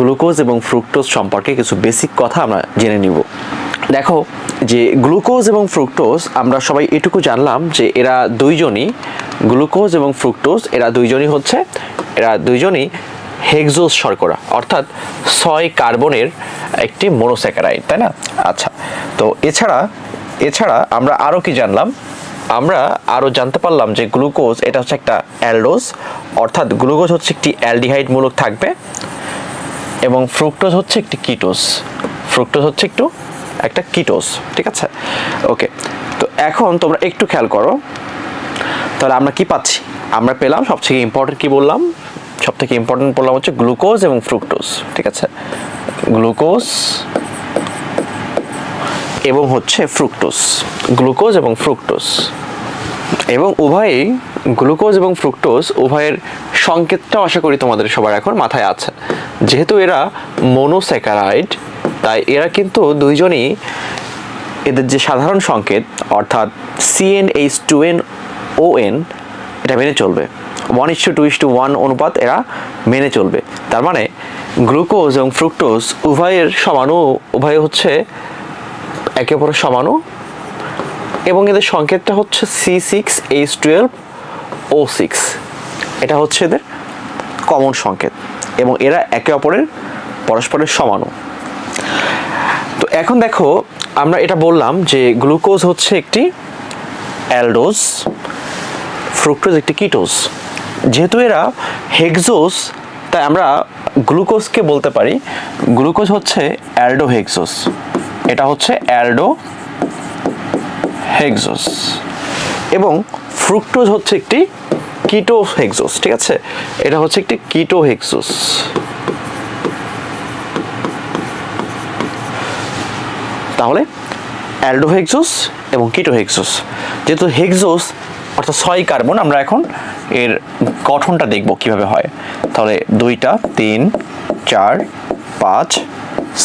Glucose এবং fructose সম্পর্কে কিছু বেসিক কথা আমরা জেনে নিব। দেখো যে গ্লুকোজ এবং ফ্রুক্টোজ, আমরা সবাই এটুকু জানলাম যে এরা দুইজনই গ্লুকোজ এবং ফ্রুক্টোজ, এরা দুইজনই হচ্ছে, এরা দুইজনই হেক্সোজ শর্করা, অর্থাৎ ছয় কার্বনের একটি মোনোস্যাকারাইড তাই না? আচ্ছা তো এছাড়া এছাড়া আমরা আরও কি জানলাম? আমরা আরও জানতে পারলাম যে গ্লুকোজ এটা হচ্ছে একটা অ্যালডোজ, অর্থাৎ গ্লুকোজ হচ্ছে একটি অ্যালডিহাইড মূলক থাকবে এবং ফ্রুক্টোজ হচ্ছে একটি কিটোস ফ্রুক্টোজ হচ্ছে একটু, একটা কিটোস ঠিক আছে? ওকে তো এখন তোমরা একটু খেয়াল করো। তাহলে আমরা কি পাচ্ছি? আমরা পেলাম সবথেকে ইম্পর্টেন্ট কি বললাম? সব থেকে ইম্পর্টেন্ট বললাম হচ্ছে গ্লুকোজ এবং ফ্রুক্টোজ ঠিক আছে? গ্লুকোজ এবং হচ্ছে ফ্রুক্টোজ গ্লুকোজ এবং ফ্রুক্টোজ এবং উভয়ই গ্লুকোজ এবং ফ্রুক্টোজ উভয়ের সংকেতটাও আশা করি তোমাদের সবার এখন মাথায় আছে। যেহেতু এরা মনোস্যাকারাইড তাই এরা কিন্তু দুইজনই এদের যে সাধারণ সংকেত, অর্থাৎ C n H two n O n এটা মেনে চলবে। One is to two two is to অনুপাত এরা মেনে চলবে। তার মানে গ্লুকোজ এবং ফ্রুক্টোজ উভয়ের সমানু উভয় হচ্ছে একে অপরের সমানু এবং এদের সংকেতটা হচ্ছে C six H twelve O six এটা হচ্ছে এদের কমন সংকেত এবং এরা একে অপরের পরস্পরের সমানও। তো এখন দেখো, আমরা এটা বললাম যে গ্লুকোজ হচ্ছে একটি অ্যালডোজ, ফ্রুক্টোজ একটি কিটোজ। যেহেতু এরা হেক্সোস তাই আমরা গ্লুকোজকে বলতে পারি। গ্লুকোজ হচ্ছে অ্যালডো হেক্সোস এটা হচ্ছে অ্যালডো হেক্সোস এবং ফ্রুক্টোজ হচ্ছে একটি কিটো হেক্সোস ঠিক আছে? এটা হচ্ছে একটি কিটো হেক্সোস তাহলে অ্যালডোহেক্সোস এবং কিটোহেক্সোস। যেহেতু হেক্সোস, অর্থাৎ ছয় কার্বন, আমরা এখন এর গঠনটা দেখব কীভাবে হয়। তাহলে দুইটা, তিন, চার, পাঁচ,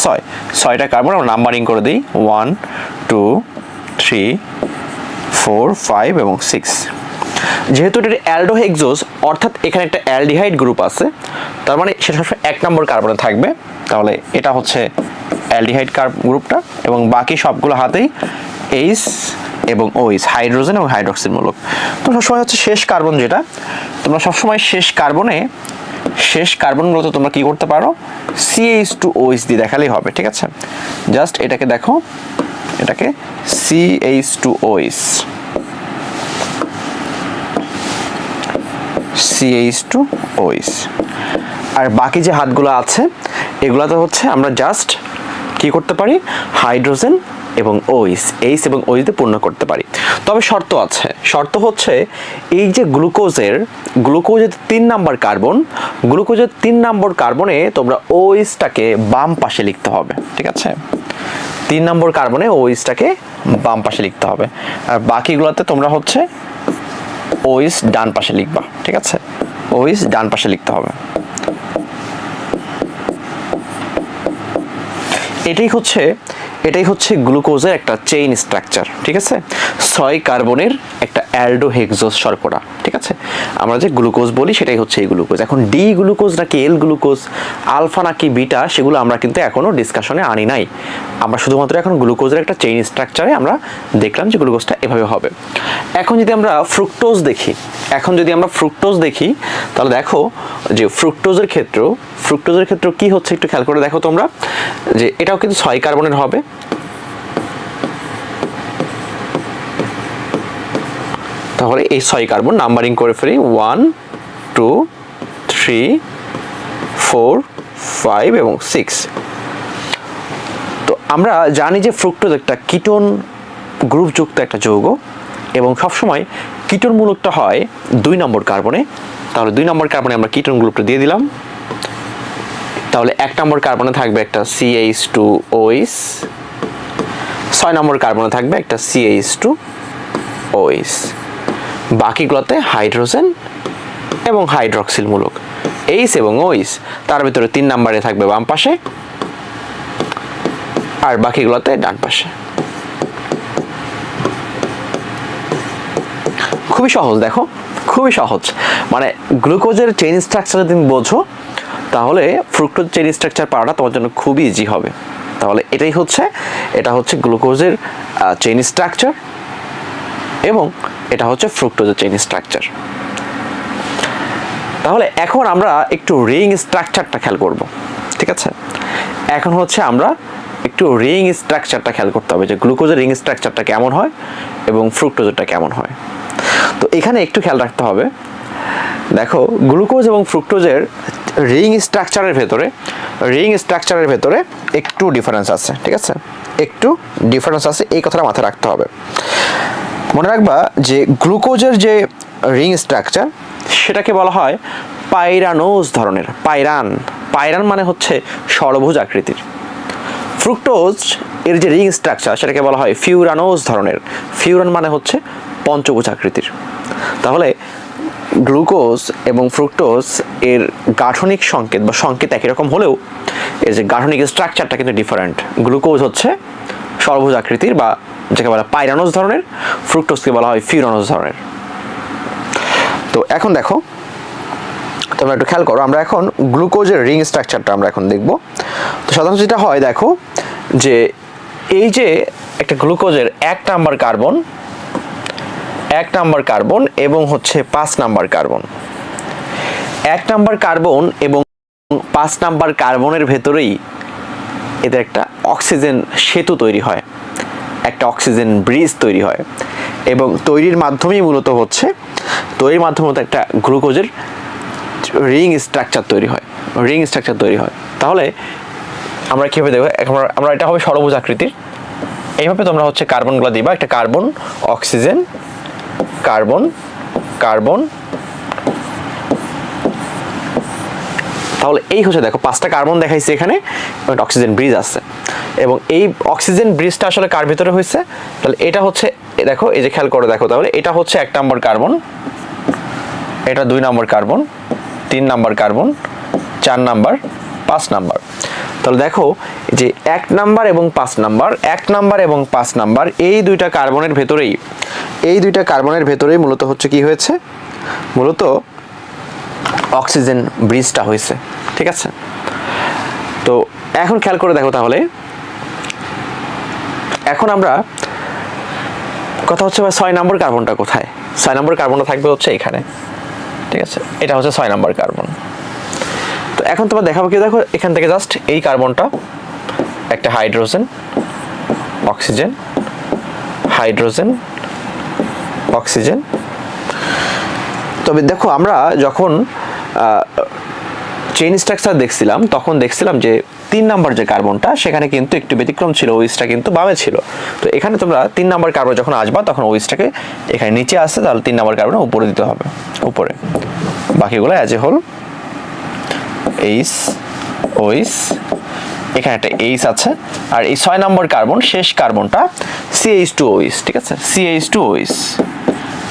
ছয়। ছয়টা কার্বন আমরা নাম্বারিং করে দিই। One, two, three, four, five এবং সিক্স। যেহেতু এটা অ্যালডোহেক্সোস অর্থাৎ এখানে একটা অ্যালডিহাইড গ্রুপ আছে, তার মানে সেটা সবসময় এক নম্বর কার্বনে থাকবে। তাহলে এটা হচ্ছে অ্যালডিহাইড কার্ব গ্রুপটা এবং বাকি সবগুলো হাতেই এইস এবং ওইস হাইড্রোজেন এবং হাইড্রক্সিল মূলক। তো সবসময় হচ্ছে শেষ কার্বন যেটা, তোমরা সবসময় শেষ কার্বনে, শেষ কার্বনগুলোতে তোমরা কি করতে পারো? সিএইচ টু ওইস দিয়ে দেখালেই হবে, ঠিক আছে? জাস্ট এটাকে দেখো, এটাকে C H two O H C H two O H আর বাকি যে হাতগুলো আছে, এগুলাতে হচ্ছে আমরা জাস্ট কি করতে পারি? হাইড্রোজেন এবং ওইস এইস এবং ওইস দিয়ে পূর্ণ করতে পারি। তবে শর্ত আছে। শর্ত হচ্ছে এই যে গ্লুকোজের গ্লুকোজের তিন নাম্বার কার্বন, গ্লুকোজের তিন নম্বর কার্বনে তোমরা ওইসটাকে বাম পাশে লিখতে হবে, ঠিক আছে? তিন নম্বর কার্বনে ওইসটাকে বাম পাশে লিখতে হবে। আর বাকিগুলোতে তোমরা হচ্ছে ওইস ডান পাশে লিখবা ঠিক আছে? ওইস ডান পাশে লিখতে হবে। এটাই হচ্ছে এটাই হচ্ছে গ্লুকোজের একটা চেইন স্ট্রাকচার ঠিক আছে? ছয় কার্বনের একটা অ্যালডো হেক্সোস শর্করা, ঠিক আছে? আমরা যে গ্লুকোজ বলি সেটাই হচ্ছে এই গ্লুকোজ। এখন ডি গ্লুকোজ নাকি এল গ্লুকোজ, আলফা নাকি বিটা, সেগুলো আমরা কিন্তু এখনও ডিসকাশনে আনি নাই। আমরা শুধুমাত্র এখন গ্লুকোজের একটা চেইন স্ট্রাকচারে আমরা দেখলাম যে গ্লুকোজটা এভাবে হবে। এখন যদি আমরা ফ্রুক্টোজ দেখি এখন যদি আমরা ফ্রুক্টোজ দেখি, তাহলে দেখো যে ফ্রুক্টোজের ক্ষেত্রেও ফ্রুক্টোজের ক্ষেত্রেও কি হচ্ছে একটু খেয়াল করে দেখো তোমরা, যে এটাও কিন্তু ছয় কার্বনের হবে। তাহলে এই ছয় কার্বন নাম্বারিং করে ফেলি one two three four five এবং সিক্স তো আমরা জানি যে ফ্রুক্টোজ একটা কিটোন গ্রুপযুক্ত একটা যৌগ। এবং সবসময় কিটোন মূলকটা হয় দুই নম্বর কার্বনে। তাহলে দুই নম্বর কার্বনে আমরা কিটোন গ্রুপটা দিয়ে দিলাম। তাহলে এক নম্বর কার্বনে থাকবে একটা সিএইচ টু ওইস ছয় নম্বর কার্বনে থাকবে একটা C H two O H বাকিগুলোতে hydrogen এবং হাইড্রক্সিল মূলক এইস এবং ওইস তার ভিতরে তিন নম্বরে থাকবে বাম পাশে, আর বাকিগুলোতে ডান পাশে। খুবই সহজ, দেখো, খুবই সহজ। মানে গ্লুকোজের চেইন স্ট্রাকচার তুমি বোঝো, তাহলে ফ্রুক্টোজ চেইন স্ট্রাকচার পাওয়াটা তোমার জন্য খুবই ইজি হবে। তাহলে এটাই হচ্ছে, এটা হচ্ছে গ্লুকোজের চেইন স্ট্রাকচার এবং এটা হচ্ছে ফ্রুক্টোজের চেইন স্ট্রাকচার তাহলে এখন আমরা একটু রিং স্ট্রাকচারটা খেয়াল করব, ঠিক আছে? এখন হচ্ছে আমরা একটু রিং স্ট্রাকচারটা খেয়াল করতে হবে যে গ্লুকোজের রিং স্ট্রাকচারটা কেমন হয় এবং ফ্রুক্টোজেরটা কেমন হয়। তো এখানে একটু খেয়াল রাখতে হবে। দেখো, গ্লুকোজ এবং ফ্রুক্টোজের রিং স্ট্রাকচারের ভেতরে, রিং স্ট্রাকচারের ভেতরে একটু ডিফারেন্স আছে, ঠিক আছে? একটু ডিফারেন্স আছে, এই কথাটা মাথায় রাখতে হবে। মনে রাখবা যে গ্লুকোজের যে রিং স্ট্রাকচার, সেটাকে বলা হয় পাইরানোজ ধরনের, পাইরান। পাইরান মানে হচ্ছে ষড়ভুজ আকৃতির। ফ্রুক্টোজ এর যে রিং স্ট্রাকচার, সেটাকে বলা হয় ফিউরানোজ ধরনের। ফিউরান মানে হচ্ছে পঞ্চভুজ আকৃতির। তাহলে গ্লুকোজ এবং ফ্রুক্টোজ এর গাঠনিক সংকেত বা সংকেত একই রকম হলেও এর যে গাঠনিক স্ট্রাকচারটা কিন্তু ডিফারেন্ট গ্লুকোজ হচ্ছে সর্বভুজ আকৃতির বা যাকে বলা পাইরানোজ ধরনের, ফ্রুক্টোজকে বলা হয় ফিউরানোজ ধরনের। তো এখন দেখো, তোমরা একটু খেয়াল করো, আমরা এখন গ্লুকোজের রিং স্ট্রাকচারটা আমরা এখন দেখব। তো সাধারণত যেটা হয়, দেখো, যে এই যে একটা গ্লুকোজের এক নাম্বার কার্বন এক নাম্বার কার্বন এবং হচ্ছে পাঁচ নাম্বার কার্বন। এক নাম্বার কার্বন এবং পাঁচ নাম্বার কার্বনের ভেতরেই এদের একটা অক্সিজেন সেতু তৈরি হয়, একটা অক্সিজেন ব্রিজ তৈরি হয় এবং তৈরির মাধ্যমেই মূলত হচ্ছে, তৈরির মাধ্যমে একটা গ্লুকোজের রিং স্ট্রাকচার তৈরি হয়, রিং স্ট্রাকচার তৈরি হয়। তাহলে আমরা কীভাবে দেখব? আমরা- আমরা এটা হবে ষড়ভুজ আকৃতির। এইভাবে তোমরা হচ্ছে কার্বনগুলো দিবা, একটা কার্বন, অক্সিজেন কার্বন কার্বন। তাহলে এই হচ্ছে দেখো, পাঁচটা কার্বন দেখাইছে এখানে অক্সিজেন ব্রিজ আছে। এবং এই অক্সিজেন ব্রিজটা আসলে কার ভিতরে হয়েছে তাহলে এটা হচ্ছে দেখো, এই যে খেয়াল করে দেখো, তাহলে এটা হচ্ছে এক নম্বর কার্বন, এটা দুই নম্বর কার্বন, তিন নাম্বার কার্বন, চার নাম্বার পাঁচ নাম্বার। তাহলে দেখো যে এক নাম্বার এবং পাঁচ নাম্বার, এক নাম্বার এবং পাঁচ নাম্বার, এই দুইটা কার্বনের ভেতরেই, এই দুইটা কার্বনের ভেতরেই মূলত হচ্ছে কি হয়েছে? মূলত অক্সিজেন ব্রিজটা হয়েছে, ঠিক আছে? তো এখন খেয়াল করে দেখো তাহলে, এখন আমরা কথা হচ্ছে ছয় নম্বর কার্বনটা কোথায়? ছয় নম্বর কার্বনটা থাকবে হচ্ছে এখানে, ঠিক আছে? এটা হচ্ছে ছয় নম্বর কার্বন। এখন তোমার দেখাবো কি, দেখো, এখান থেকে জাস্ট এই কার্বনটা, একটা হাইড্রোজেন, অক্সিজেন হাইড্রোজেন, অক্সিজেন। তবে দেখো, আমরা যখন চেইন স্ট্রাকচার দেখছিলাম, তখন দেখছিলাম যে তিন নাম্বার যে কার্বনটা, সেখানে কিন্তু একটু ব্যতিক্রম ছিল, ওইসটা কিন্তু বামে ছিল। তো এখানে তোমরা তিন নাম্বার কার্বন যখন আসবা, তখন ওইসটাকে এখানে নিচে আসছে তাহলে তিন নাম্বার কার্বন উপরে দিতে হবে, উপরে। বাকিগুলো as a whole H O H এখানে একটা এইস আছে। আর এই ছয় নম্বর কার্বন শেষ কার্বনটা সিএইচ টু ওইস ঠিক আছে? সিএইচ টু ওইস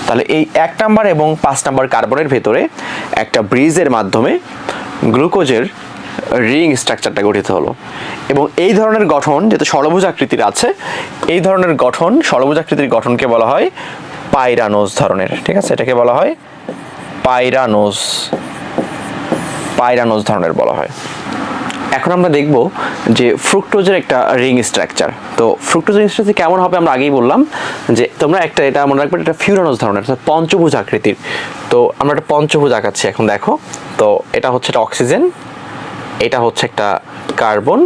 তাহলে এই এক নাম্বার এবং পাঁচ নাম্বার কার্বনের ভেতরে একটা ব্রিজের মাধ্যমে গ্লুকোজের রিং স্ট্রাকচারটা গঠিত হলো। এবং এই ধরনের গঠন যেহেতু ষড়ভুজ আকৃতির আছে, এই ধরনের গঠন, ষড়ভুজ আকৃতির গঠনকে বলা হয় পাইরানোজ ধরনের, ঠিক আছে? এটাকে বলা হয় পাইরানোজ পাইরানোজ ধরনের বলা হয়। এখন আমরা দেখব যে ফ্রুক্টোজের একটা রিং স্ট্রাকচার তো ফ্রুক্টোজ রিং স্ট্রাকচার কেমন হবে আমরা আগেই বললাম যে তোমরা একটা এটা মনে রাখবে এটা ফিউরানোজ ধরনের, অর্থাৎ পঞ্চভুজ আকৃতির। তো আমরা একটা পঞ্চভুজ আঁকাচ্ছি এখন দেখো। তো এটা হচ্ছে একটা অক্সিজেন এটা হচ্ছে একটা কার্বন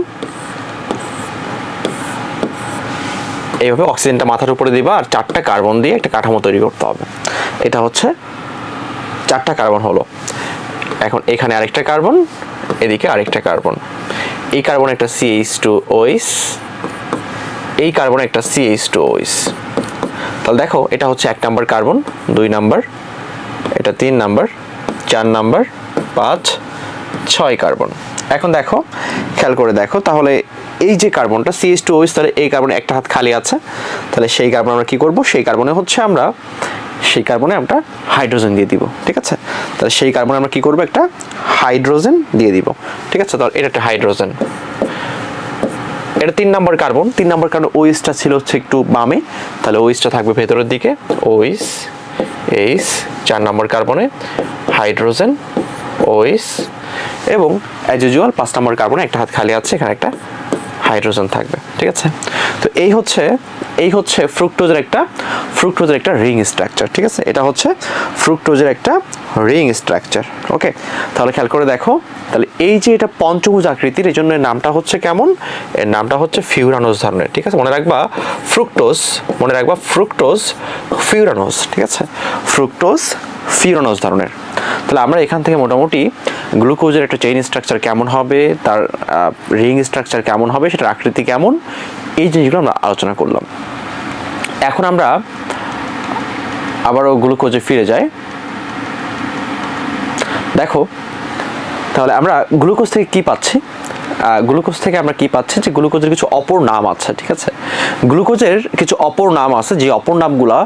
এইভাবে অক্সিজেনটা মাথার উপরে দিবা আর চারটা কার্বন দিয়ে একটা কাঠামো তৈরি করতে হবে। এটা হচ্ছে চারটা কার্বন হলো। এখন এখানে আরেকটা কার্বন, এদিকে আরেকটা কার্বন। এই কার্বন একটা সিএইচ টু ওইস এই কার্বন একটা সিএইচ টু ওইস তাহলে দেখো, এটা হচ্ছে এক নাম্বার কার্বন, দুই নাম্বার, এটা তিন নাম্বার, চার নাম্বার, পাঁচ, ছয় কার্বন। এখন দেখো, খেয়াল করে দেখো, তাহলে এই যে কার্বনটা সিএইচ টু ওইস তাহলে এই কার্বনে একটা হাত খালি আছে। তাহলে সেই কার্বন আমরা কি করব? সেই কার্বনে হচ্ছে আমরা সেই কার্বনে আমরা হাইড্রোজেন দিয়ে দিব, ঠিক আছে? তাহলে সেই কার্বনে আমরা কি করব? একটা হাইড্রোজেন দিয়ে দিব, ঠিক আছে? তাহলে এটা একটা হাইড্রোজেন। এটা তিন নম্বর কার্বন। তিন নম্বর কার্বন ওইসটা ছিল হচ্ছে একটু বামে। তাহলে ওইসটা থাকবে ভেতরের দিকে। ওইস এইস চার নম্বর কার্বনে হাইড্রোজেন ওএস এবং অ্যাজ ইউজুয়াল পাঁচ নম্বর কার্বনে একটা হাত খালি আছে, এখানে একটা হাইড্রোজেন থাকবে, ঠিক আছে? তো এই হচ্ছে এই হচ্ছে ফ্রুক্টোজের একটা ফ্রুক্টোজের একটা রিং স্ট্রাকচার ঠিক আছে? এটা হচ্ছে ফ্রুক্টোজের একটা রিং স্ট্রাকচার ওকে? তাহলে খেয়াল করে দেখো, তাহলে এই যে এটা পঞ্চভুজ আকৃতির, এই জন্য নামটা হচ্ছে কেমন? এর নামটা হচ্ছে ফিউরানোস ধরনের, ঠিক আছে? মনে রাখবা ফ্রুক্টোজ মনে রাখবা ফ্রুক্টোজ ফিউরানোস ঠিক আছে? ফ্রুক্টোজ ফিউরানোস ধরনের। তাহলে আমরা এখান থেকে মোটামুটি গ্লুকোজের একটা চেইন স্ট্রাকচার কেমন হবে, তার রিং স্ট্রাকচার কেমন হবে, সেটার আকৃতি কেমন, এই জিনিসগুলো আমরা আলোচনা করলাম। এখন আমরা আবারও গ্লুকোজে ফিরে যাই। দেখো, তাহলে আমরা গ্লুকোজ থেকে কি পাচ্ছি? গ্লুকোজ থেকে আমরা কি পাচ্ছি? যে গ্লুকোজের কিছু অপর নাম আছে, ঠিক আছে? গ্লুকোজের কিছু অপর নাম আছে, যে অপর নামগুলো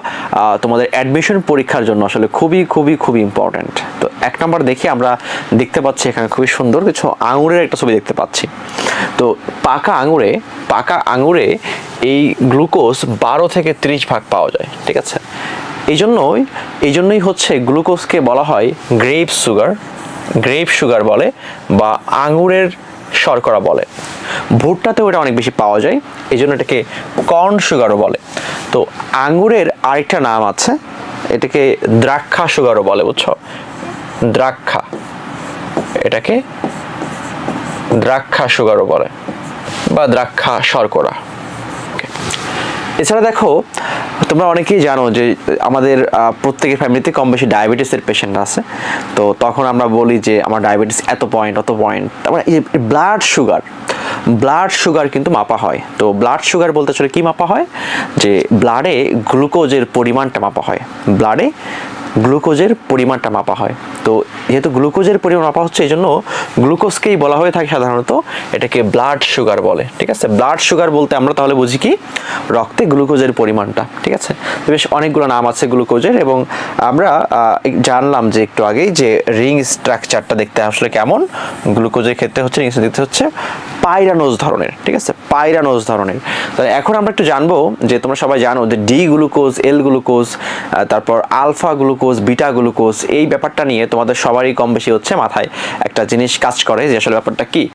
তোমাদের অ্যাডমিশন পরীক্ষার জন্য আসলে খুবই খুবই খুবই ইম্পর্ট্যান্ট এক নম্বর দেখি আমরা দেখতে পাচ্ছি এখানে খুবই সুন্দর কিছু আঙুরের একটা ছবি দেখতে পাচ্ছি। তো পাকা আঙুরে পাকা আঙুরে এই গ্লুকোজ বারো থেকে ত্রিশ ভাগ পাওয়া যায়, ঠিক আছে? এই জন্যই এই জন্যই হচ্ছে গ্লুকোজকে বলা হয় গ্রেপ সুগার গ্রেপ সুগার বলে বা আঙুরের শর্করা বলে। ভুট্টাতেও এটা অনেক বেশি পাওয়া যায় এই জন্য এটাকে কর্ন সুগারও বলে। তো আঙুরের আরেকটা নাম আছে, এটাকে দ্রাক্ষা সুগারও বলে, বুঝছ? দ্রাক্ষা। এটাকে দ্রাক্ষা সুগারও বলে বা দ্রাক্ষা শর্করা। এছাড়া দেখো, তোমরা অনেকেই জানো যে আমাদের প্রত্যেকের ফ্যামিলিতে কম বেশি ডায়াবেটিসের পেশেন্ট আছে। তো তখন আমরা বলি যে আমার ডায়াবেটিস এত পয়েন্ট অত পয়েন্ট তারপরে এই ব্লাড সুগার ব্লাড সুগার কিন্তু মাপা হয়। তো ব্লাড সুগার বলতে আসলে কি মাপা হয়? যে ব্লাডে গ্লুকোজের পরিমাণটা মাপা হয়। ব্লাডে গ্লুকোজের পরিমাণটা মাপা হয়। তো যেহেতু গ্লুকোজের পরিমাণ মাপা হচ্ছে এই জন্য গ্লুকোজকেই বলা হয়ে থাকে সাধারণত এটাকে ব্লাড সুগার বলে, ঠিক আছে? ব্লাড সুগার বলতে আমরা তাহলে বুঝি কি? রক্তে গ্লুকোজের পরিমাণটা, ঠিক আছে? তো বেশ অনেকগুলো নাম আছে গ্লুকোজের এবং আমরা জানলাম যে একটু আগেই যে রিং স্ট্রাকচারটা দেখতে আসলে কেমন। গ্লুকোজের ক্ষেত্রে হচ্ছে রিং দেখতে হচ্ছে পাইরানোজ ধরনের, ঠিক আছে? পাইরানোজ ধরনের। তাহলে এখন আমরা একটু জানব যে তোমরা সবাই জানো যে ডি গ্লুকোজ, এল গ্লুকোজ তারপর আলফা গ্লুকোজ, বিটা গ্লুকোজ, এই ব্যাপারটা নিয়ে তোমাদের সবারই কম বেশি হচ্ছে মাথায় একটা জিনিস কাজ করে যে আসলে ব্যাপারটা কি?